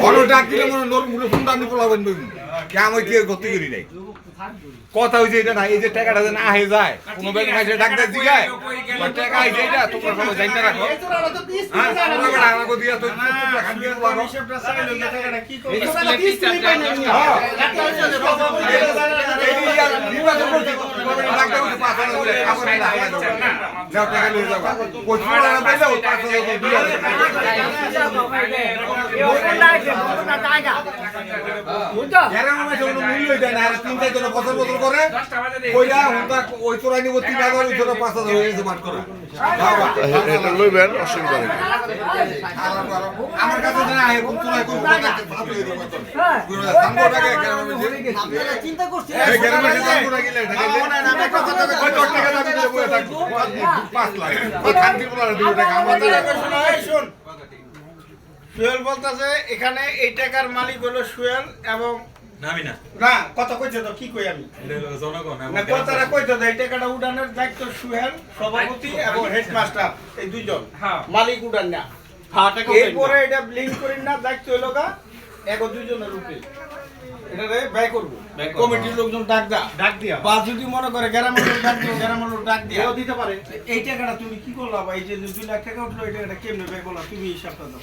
অন্য ডাক দিলে মনে নরম মুখে ফোন দাম পোলাবেন কে আমি কি গতি করি নাই? কথা হয়েছে এটা না এই যে টাকাটা যে না হয়ে যায় কোনো ব্যাংক মাসে ডাক্তার জিগায় ওই টাকা হয়েছে এটা তোমরা সবাই জানতে রাখো। হ্যাঁ তোমরা বেটা আমাকে দিয়া তো তোমরা খান দিয়ে পোলাবো বছর বছর করে ওই তোরা নিব তিন হাজার ওই তোরা পাঁচ হাজার হয়ে গেছে বাট করা লইবেন অসুবিধা নেই আমার কাছে হয়ে। চিন্তা করছি সুয়েল বলতেছে এখানে এই টাকার মালিক হলো সুয়েল এবং নামি না। না কথা কইছে তো কি কই আমি? এটা হলো জনগণ না কথাটা কইতে তো এই টাকাটা দায়িত্ব সুহেল সভাপতি এবং হেডমাস্টার এই দুইজন। মালিক উড়ান না। এরপরে এটা লিঙ্ক করি না দায়িত্ব চলো গা এগো দুইজনের রূপে। এটা রে ব্যয় করব। কমিটির লোকজন ডাক দা ডাক দিয়া। বা যদি মনে করে গ্রামের লোক ডাক দিও গ্রামের লোক ডাক দিয়া। দিতে পারে। এই টাকাটা তুমি কি করলা? বা এই যে দুই লাখ টাকা উঠল এই টাকাটা কেমনে ব্যয় করলা? তুমি হিসাবটা দাও।